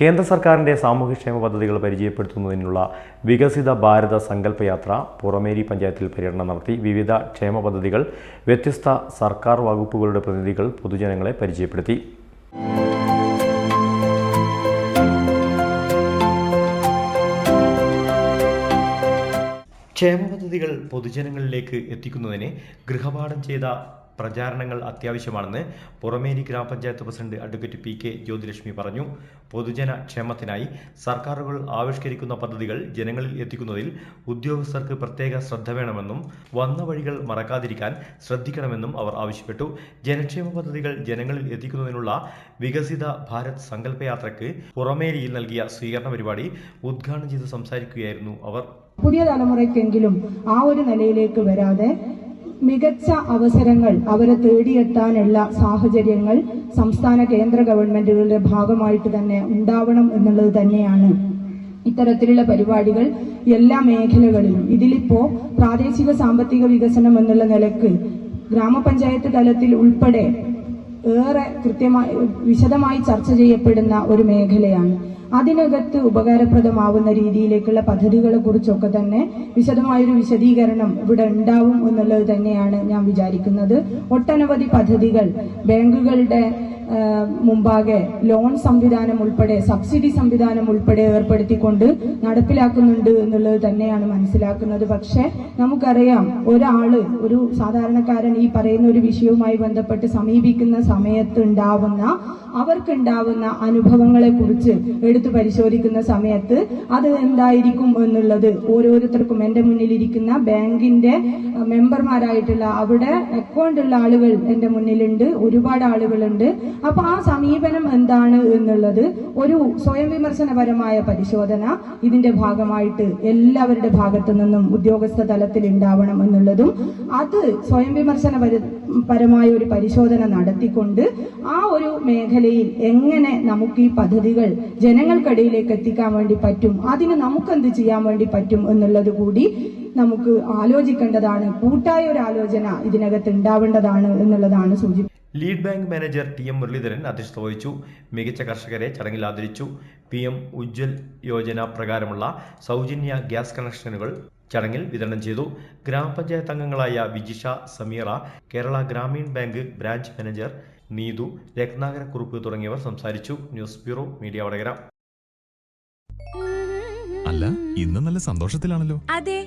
കേന്ദ്ര സർക്കാരിന്റെ സാമൂഹ്യക്ഷേമ പദ്ധതികൾ പരിചയപ്പെടുത്തുന്നതിനുള്ള വികസിത ഭാരത സങ്കല്പയാത്ര പുറമേരി പഞ്ചായത്തിൽ പര്യടനം നടത്തി. വിവിധ ക്ഷേമ പദ്ധതികൾ വ്യത്യസ്ത സർക്കാർ വകുപ്പുകളുടെ പ്രതിനിധികൾ പൊതുജനങ്ങളെ പരിചയപ്പെടുത്തി. ക്ഷേമ പദ്ധതികൾ പൊതുജനങ്ങളിലേക്ക് എത്തിക്കുന്നതിന് ഗൃഹപാഠം ചെയ്ത പ്രചാരണങ്ങൾ അത്യാവശ്യമാണെന്ന് പുറമേരി ഗ്രാമപഞ്ചായത്ത് president advocate P K Jyothilakshmi പറഞ്ഞു. പൊതുജന ക്ഷേമത്തിനായി സർക്കാരുകൾ ആവിഷ്കരിക്കുന്ന പദ്ധതികൾ ജനങ്ങളിൽ എത്തിക്കുന്നതിൽ ഉദ്യോഗസ്ഥർക്ക് പ്രത്യേക ശ്രദ്ധ വേണമെന്നും വന്ന വഴികൾ മറക്കാതിരിക്കാൻ ശ്രദ്ധിക്കണമെന്നും അവർ ആവശ്യപ്പെട്ടു. ജനക്ഷേമ പദ്ധതികൾ ജനങ്ങളിൽ എത്തിക്കുന്നതിനുള്ള വികസിത ഭാരത് സങ്കല്പയാത്രയ്ക്ക് പുറമേരിയിൽ നൽകിയ സ്വീകരണ പരിപാടി ഉദ്ഘാടനം ചെയ്ത് സംസാരിക്കുകയായിരുന്നു അവർ. പുതിയ തലമുറയ്ക്കെങ്കിലും ആ ഒരു നിലയിലേക്ക് വരാതെ മികച്ച അവസരങ്ങൾ അവരെ തേടിയെത്താനുള്ള സാഹചര്യങ്ങൾ സംസ്ഥാന കേന്ദ്ര ഗവൺമെന്റുകളുടെ ഭാഗമായിട്ട് തന്നെ ഉണ്ടാവണം എന്നുള്ളത് തന്നെയാണ്. ഇത്തരത്തിലുള്ള പരിപാടികൾ എല്ലാ മേഖലകളിലും. ഇതിലിപ്പോ പ്രാദേശിക സാമ്പത്തിക വികസനം എന്നുള്ള നിലയ്ക്ക് ഗ്രാമപഞ്ചായത്ത് തലത്തിൽ ഉൾപ്പെടെ ഏറെ കൃത്യമായി വിശദമായി ചർച്ച ചെയ്യപ്പെടുന്ന ഒരു മേഖലയാണ്. അതിനകത്ത് ഉപകാരപ്രദമാവുന്ന രീതിയിലേക്കുള്ള പദ്ധതികളെ കുറിച്ചൊക്കെ തന്നെ വിശദമായൊരു വിശദീകരണം ഇവിടെ ഉണ്ടാവും എന്നുള്ളത് തന്നെയാണ് ഞാൻ വിചാരിക്കുന്നത്. ഒട്ടനവധി പദ്ധതികൾ ബാങ്കുകളുടെ മുമ്പാകെ ലോൺ സംവിധാനം ഉൾപ്പെടെ സബ്സിഡി സംവിധാനം ഉൾപ്പെടെ ഏർപ്പെടുത്തിക്കൊണ്ട് നടപ്പിലാക്കുന്നുണ്ട് എന്നുള്ളത് തന്നെയാണ് മനസ്സിലാക്കുന്നത്. പക്ഷേ നമുക്കറിയാം ഒരാൾ ഒരു സാധാരണക്കാരൻ ഈ പറയുന്ന ഒരു വിഷയവുമായി ബന്ധപ്പെട്ട് സമീപിക്കുന്ന സമയത്ത് ഉണ്ടാവുന്ന അവർക്കുണ്ടാവുന്ന അനുഭവങ്ങളെ കുറിച്ച് എടുത്തു പരിശോധിക്കുന്ന സമയത്ത് അത് എന്തായിരിക്കും എന്നുള്ളത് ഓരോരുത്തർക്കും എന്റെ മുന്നിലിരിക്കുന്ന ബാങ്കിന്റെ മെമ്പർമാരായിട്ടുള്ള അവിടെ അക്കൗണ്ട് ഉള്ള ആളുകൾ എന്റെ മുന്നിലുണ്ട് ഒരുപാട് ആളുകളുണ്ട്. അപ്പൊ ആ സമീപനം എന്താണ് എന്നുള്ളത് ഒരു സ്വയം വിമർശനപരമായ പരിശോധന ഇതിന്റെ ഭാഗമായിട്ട് എല്ലാവരുടെ ഭാഗത്തു നിന്നും ഉദ്യോഗസ്ഥ തലത്തിൽ ഉണ്ടാവണം എന്നുള്ളതും അത് സ്വയം വിമർശന പരമായ ഒരു പരിശോധന നടത്തിക്കൊണ്ട് ആ ഒരു മേഖലയിൽ എങ്ങനെ നമുക്ക് ഈ പദ്ധതികൾ ജനങ്ങൾക്കിടയിലേക്ക് എത്തിക്കാൻ വേണ്ടി പറ്റും അതിന് നമുക്കെന്ത് ചെയ്യാൻ വേണ്ടി പറ്റും എന്നുള്ളത് കൂടി നമുക്ക് ആലോചിക്കേണ്ടതാണ്. കൂട്ടായ ഒരു ആലോചന ഇതിനകത്ത് ഉണ്ടാവേണ്ടതാണ് എന്നുള്ളതാണ് സൂചി lead bank manager T M Muraleedharan അധ്യക്ഷത വഹിച്ചു. മികച്ച കർഷകരെ ചടങ്ങിൽ ആദരിച്ചു. പി എം ഉജ്ജ്വൽ യോജന പ്രകാരമുള്ള സൗജന്യ ഗ്യാസ് കണക്ഷനുകൾ ചടങ്ങിൽ വിതരണം ചെയ്തു. ഗ്രാമപഞ്ചായത്ത് അംഗങ്ങളായ Vijisha Sameera Kerala Gramin bank branch manager Neethu Rathnakarakurup തുടങ്ങിയവർ സംസാരിച്ചു. News bureau media Vadakara. അല്ല ഇന്ന് നല്ല സന്തോഷത്തിലാണല്ലോ. അതെ